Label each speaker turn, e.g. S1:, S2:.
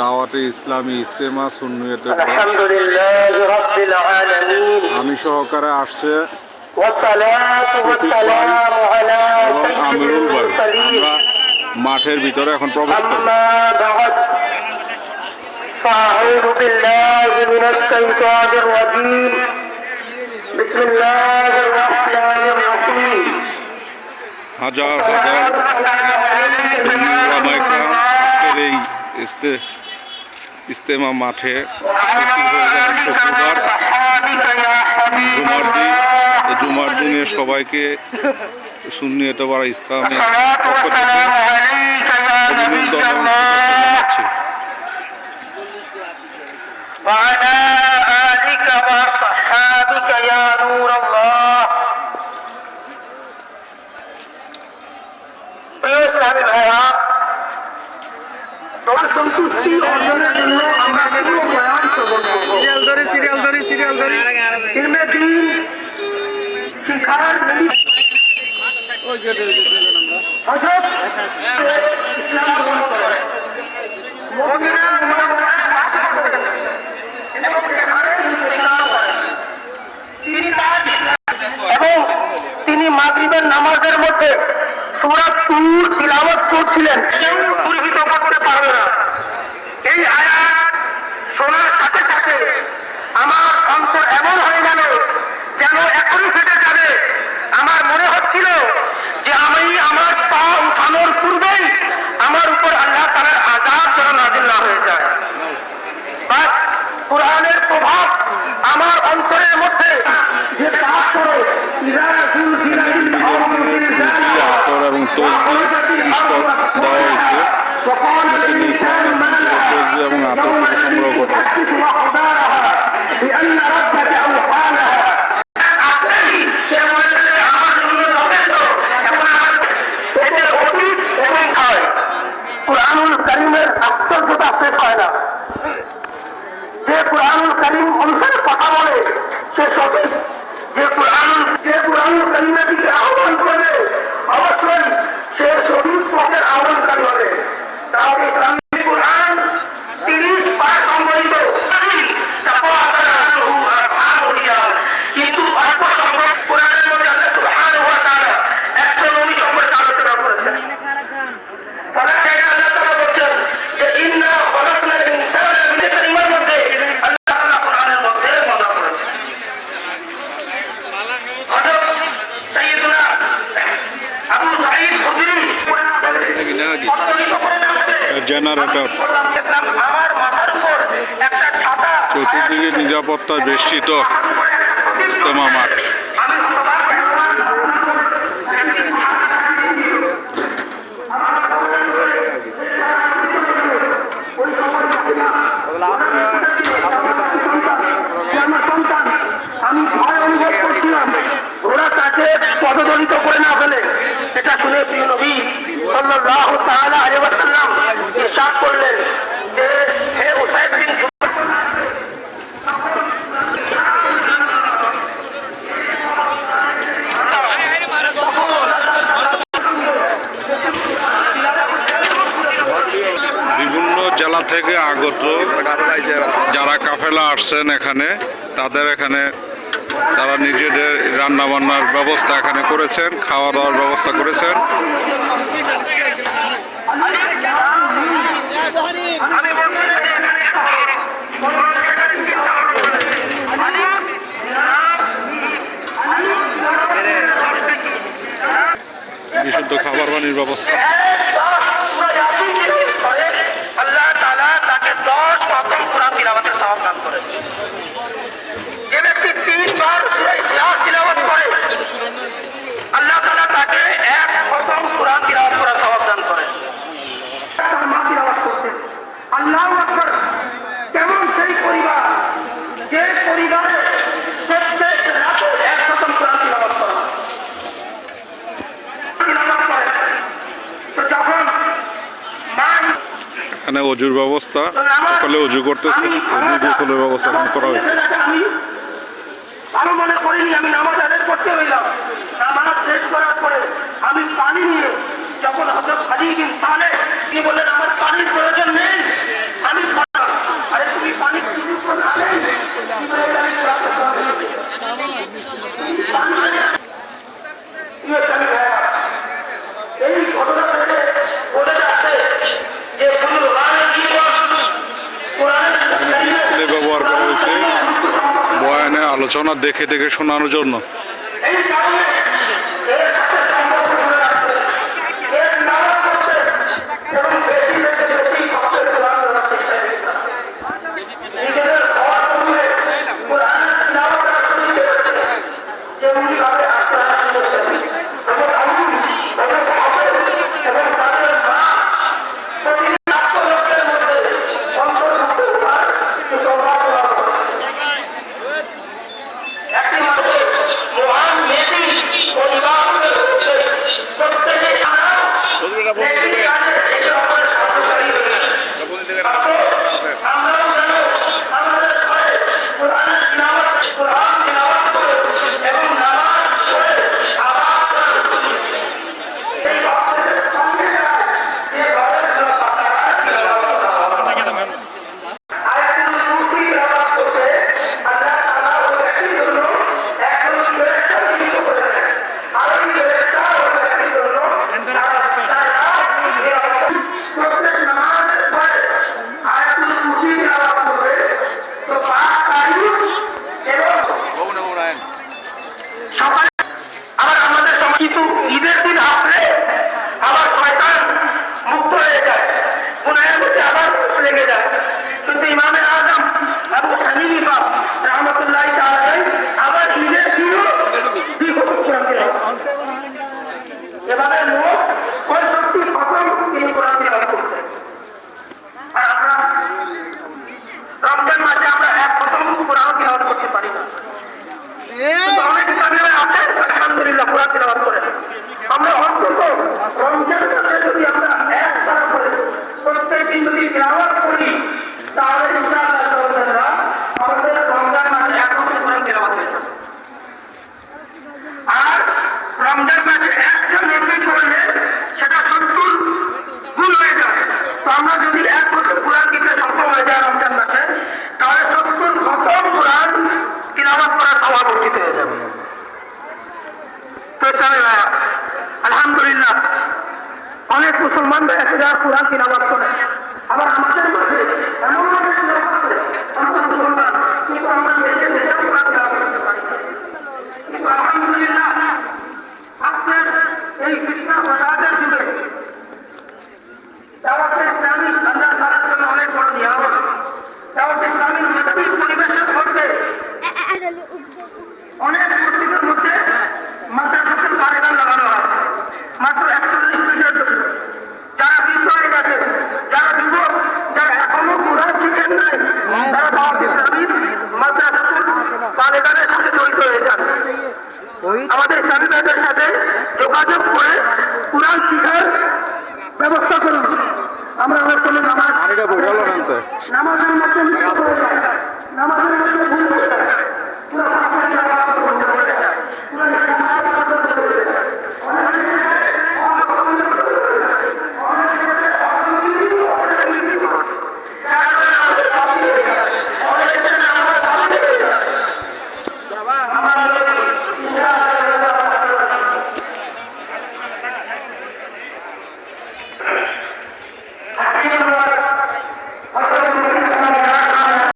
S1: দাওয়াতে ইসলামী ইস্তেমা সুন্নিয়তে
S2: الحمد لله رب العالمين
S1: আমি সহকারে আসছে
S2: والصلاة والسلام على
S1: এবং
S2: سيد
S1: আমিরুল ভাই
S2: المرسلين
S1: আমরা মাঠের ভিতরে এখন প্রবেশ করি
S2: أما بعد فأعوذ بالله من الشيطان الرجيم بسم الله الرحمن الرحيم
S1: হাজার হাজার সুন্নি ওলামায়ে আজকের এই ইস্তে ইস্তেমা মাঠে শুক্রবার। জুমার দিন জুমার দিনে সবাইকে সুন্নিয়তবার ইসলামের পক্ষ অভিনন্দন জানাচ্ছি।
S2: মাগরিবের নামাজের মধ্যে সুরাত তুর, তিলাওয়াত করছিলেন। কেউ করতে পারবে না। এই আয়াত শোনার সাথে সাথে আমার অন্তর এমন হয়ে গেল, যেন এখনই ফেটে যাবে। আমার মনে হচ্ছিল করিমের আশ্চর্যতা শেষ হয় না। যে কোরআনুল করিম অনুসারে কথা বলে সে সঠিক
S1: বেষ্টিত ইস্তেমা মাঠ।
S2: পদদলিত করে না ফেলে। এটা শুনে প্রিয় নবী সাল্লাল্লাহু তাআলা
S1: থেকে আগত যারা কাফেলা আসছেন এখানে, তাদের এখানে তারা নিজেদের রান্নাবান্নার ব্যবস্থা এখানে করেছেন খাওয়া দাওয়ার ব্যবস্থা করেছেন
S2: আমি বলছি যে এখানে কোনো জায়গায় চিন্তা করব না।
S1: বিশুদ্ধ খাবার পানির ব্যবস্থা
S2: আল্লাহ তাআলা তাকে দশ খতম কোরআন তিলাওয়াতের সওয়াব দান করে যে ব্যক্তি তিনবার সূরা ইখলাস তিলাওয়াত করে আল্লাহ তাআলা তাকে এক খতম কোরআন তিলাওয়াত করার সওয়াব দান করে তার মা তিলাওয়াত করছেন আল্লাহু কেমন সেই পরিবার? যে পরিবারে প্রত্যেক রাতে এক খতম কোরআন তিলাওয়াত করা হয়। তিলাওয়াত করে তো যখন মা
S1: এখানে অজুর ব্যবস্থা সকালে অজু করতেছে অজু গোসলের ব্যবস্থা এখন করা হয়েছে।
S2: আমি মনে করিনি আমি নামাজ আদায় করতে হইলাম। নামাজ শেষ করার পরে আমি পানি নিয়ে যখন হজরত সাদি বিন সালে তিনি বললেন আমার পানির প্রয়োজন নেই। ডিসপ্লে ব্যবহার করা হয়েছে বয়ানে আলোচনা দেখে দেখে শোনানোর জন্য। আলহামদুলিল্লাহ। অনেক মুসলমান এসে যারা কোরআন তিলাবাত করে আবার আমাদের মধ্যে এমন পানিটা বই গেল নামতে নামাজের মধ্যে নামাজের মধ্যে ভুল পুরো পুরো